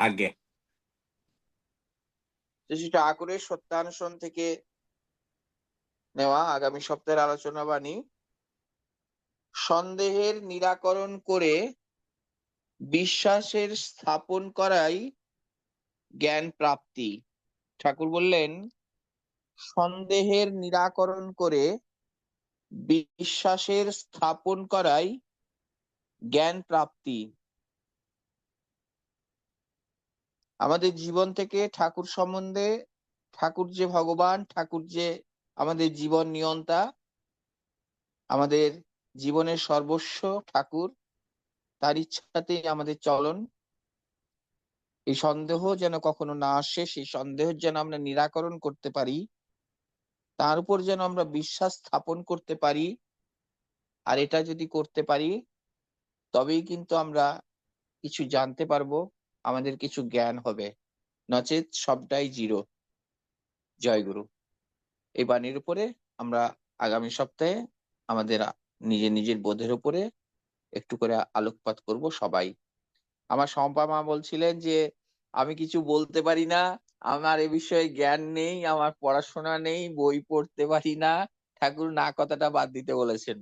আগে। ঠাকুরের সত্যানুসরণ থেকে নেওয়া আগামী সপ্তাহের আলোচনা বাণী, সন্দেহের নিরাকরণ করে বিশ্বাসের স্থাপন করাই জ্ঞান প্রাপ্তি। ঠাকুর বললেন, সন্দেহের নিরাকরণ করে বিশ্বাসের স্থাপন করাই জ্ঞান প্রাপ্তি। আমাদের জীবন থেকে ঠাকুর সম্বন্ধে, ঠাকুর যে ভগবান, ঠাকুর যে আমাদের জীবন নিয়ন্তা, আমাদের জীবনের সর্বস্ব ঠাকুর, তার ইচ্ছাতেই আমাদের চলন। এই সন্দেহ যেন কখনো না আসে, সেই সন্দেহ যেন আমরা নিরাকরণ করতে পারি, তার উপর যেন আমরা বিশ্বাস স্থাপন করতে পারি, আর এটা যদি করতে পারি, তবেই কিন্তু আমরা কিছু জানতে পারব। আমাদের কিছু জ্ঞান হবে। নচেত সবটাই জিরো। জয় গুরু। এই বাণীর উপরে আমরা আগামী সপ্তাহে আমাদের নিজের নিজের বোধের উপরে একটু করে আলোকপাত করব সবাই। আমার শম্পা মা বলছিলেন যে, আমি কিছু বলতে পারি না। আমার এ বিষয়ে জ্ঞান নেই, আমার পড়াশোনা নেই, বই পড়তে পারি না। ঠাকুর না কথাটা বাদ দিতে বলেছেন।